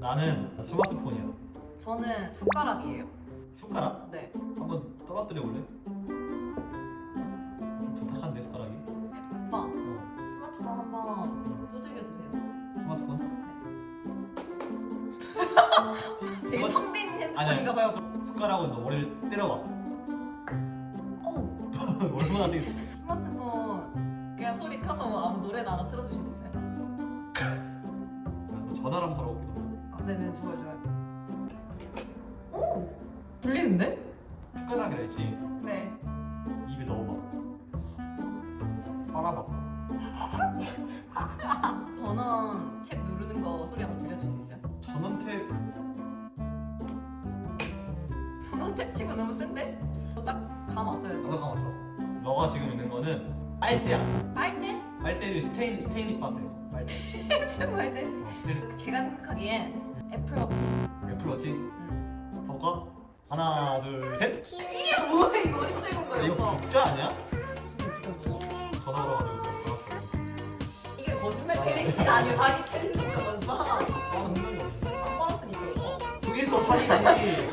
나는 스마트폰이야. 저는 숟가락이에요. 숟가락? 네. 한번 떨어뜨려 볼래? 좀 두탁한데 숟가락이. 오빠 어. 스마트폰 한번 두들겨 주세요. 스마트폰? 되게 스마트- 텅빈 아니, 핸드폰인가 봐요. 숟가락은 너 머리를 때려봐. 오 얼마나 되게. 스마트폰 그냥 소리 켜서 아무 노래나 하나 틀어주실 수 있어요? 전화를 한번 걸어볼게. 너. 아, 네네 좋아요 좋아요. 오 들리는데? 숟가락이라 했지. 네. 입에 넣어봐. 빨아봐. 전원 탭 누르는 거 소리 한번 들려줄 수 있어요? 전원 탭. 전원 탭 치고 너무 센데? 저 딱 감 왔어요 지금. 잠깐 감았어. 너가 지금 있는 거는 빨대야. 빨대? 빨대를 스테인 스테인리스 빨대. 빨대. 무슨 빨대? 어, 제가 생각하기엔 애플워치. 애플워치. 응. 볼까? 하나, 둘, 셋. 이게 뭐야 이거 어디서 야, 거야 이거? 국자 아니야? 전화 걸어가지고 받았어. 이게 거짓말 챌린지가 아니라 사기 챌린지가 맞아. 아, 흔들려. 안 빨았으니까 이거. 그게 또 사기지.